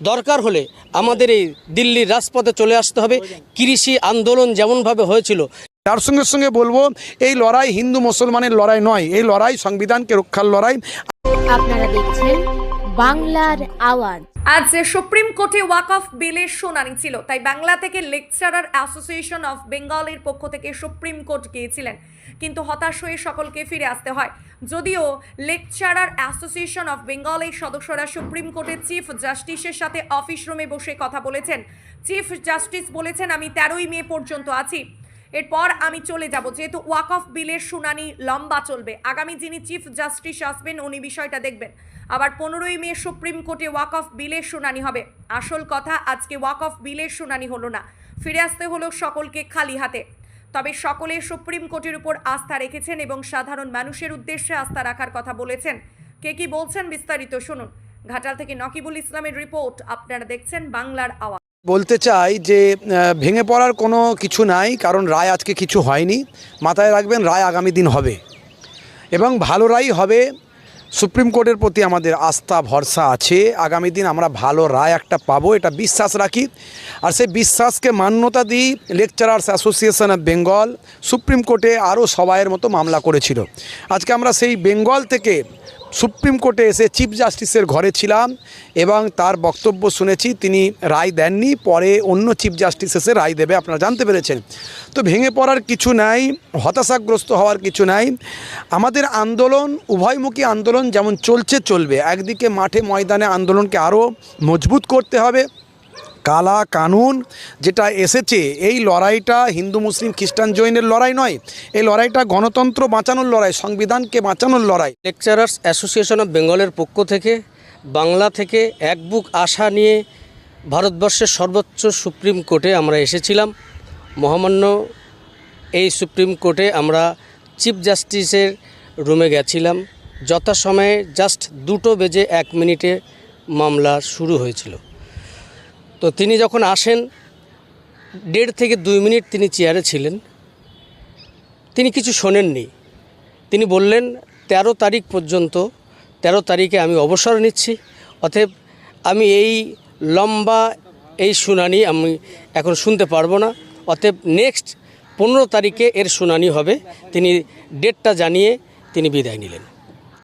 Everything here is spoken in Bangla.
দরকার হলে আমাদের এই দিল্লির রাজপথে চলে আসতে হবে। কৃষি আন্দোলন যেমনভাবে হয়েছিল তার সঙ্গে সঙ্গে বলব এই লড়াই হিন্দু মুসলমানের লড়াই নয় এই লড়াই সংবিধানকে রক্ষার লড়াই। আপনারা দেখছেন বাংলার আওয়াজ। আজ সুপ্রিম কোর্টে ওয়াক অফ বিলের শুনানি ছিল, তাই বাংলা থেকে লেকচারার অ্যাসোসিয়েশন অফ বেঙ্গলের পক্ষ থেকে সুপ্রিম কোর্ট গিয়েছিলেন। কিন্তু হতাশ হয়ে সকলকে ফিরে আসতে হয়। যদিও লেকচারার অ্যাসোসিয়েশন অফ বেঙ্গলের সদস্যরা সুপ্রিম কোর্টের চিফ জাস্টিসের সাথে অফিস রুমে বসে কথা বলেছেন। চিফ জাস্টিস বলেছেন, আমি তেরোই মে পর্যন্ত আছি। এরপর আমি চলে যাব। যেহেতু ওয়াক অফ বিলের শুনানি লম্বা চলবে। আগামী যিনি চিফ জাস্টিস আসবেন, উনি বিষয়টা দেখবেন। আবার পনেরোই মে সুপ্রিম কোর্টে ওয়াক অফ বিলের শুনানি হবে। আসল কথা, আজকে ওয়াক অফ বিলের শুনানি হলো না। ফিরে আসতে হলো সকলকে খালি হাতে। তবে সকলে সুপ্রিম কোর্টের উপর আস্থা রেখেছেন এবং সাধারণ মানুষের উদ্দেশ্যে আস্থা রাখার কথা বলেছেন। কে কি বলছেন বিস্তারিত শুনুন। ঘাটাল থেকে নকিবুল ইসলামের রিপোর্ট, আপনারা দেখছেন বাংলার আওয়াজ। বলতে চাই যে ভেঙে পড়ার কোনো কিছু নাই, কারণ রায় আজকে কিছু হয়নি। মাথায় রাখবেন, রায় আগামী দিন হবে। এবং ভালো রায় হবে। সুপ্রিম কোর্টের প্রতি আমাদের আস্থা, ভরসা আছে। আগামী দিন আমরা ভালো রায় একটা পাবো, এটা বিশ্বাস রাখি। আর সেই বিশ্বাসকে মান্যতা দিই lecturers association of Bengal. Supreme কোর্টে আরও সবাইয়ের মতো মামলা করেছিল। আজকে আমরা সেই বেঙ্গল থেকে সুপ্রিম কোর্টে এসে চিফ জাস্টিসের ঘরে ছিলাম এবং তার বক্তব্য শুনেছি। তিনি রায় দেননি, পরে অন্য চিফ জাস্টিস এসে রায় দেবে, আপনারা জানতে পেরেছেন। তো ভেঙে পড়ার কিছু নাই, হতাশাগ্রস্ত হওয়ার কিছু নাই। আমাদের আন্দোলন, উভয়মুখী আন্দোলন যেমন চলছে, চলবে। একদিকে মাঠে ময়দানে আন্দোলনকে আরও মজবুত করতে হবে কালা কানুন যেটা এসেছে, এই লড়াইটা হিন্দু, মুসলিম, খ্রিস্টান জৈনের লড়াই নয়। এই লড়াইটা গণতন্ত্র বাঁচানোর লড়াই, সংবিধানকে বাঁচানোর লড়াই। লেকচারার্স অ্যাসোসিয়েশন অফ বেঙ্গলের পক্ষ থেকে বাংলা থেকে এক বুক আশা নিয়ে ভারতবর্ষের সর্বোচ্চ সুপ্রিম কোর্টে আমরা এসেছিলাম। মহামান্য এই সুপ্রিম কোর্টে আমরা চিফ জাস্টিসের রুমে গেছিলাম। যথাসময়ে জাস্ট দুটো বেজে এক মিনিটে মামলা শুরু হয়েছিল। তো তিনি যখন আসেন, দেড় থেকে দুই মিনিট তিনি চেয়ারে ছিলেন। তিনি কিছু শোনেননি। তিনি বললেন, তেরো তারিখ পর্যন্ত, তেরো তারিখে আমি অবসর নিচ্ছি। অতএব আমি এই লম্বা এই শুনানি আমি এখন শুনতে পারব না। অতএব নেক্সট পনেরো তারিখে এর শুনানি হবে। তিনি ডেটটা জানিয়ে তিনি বিদায় নিলেন।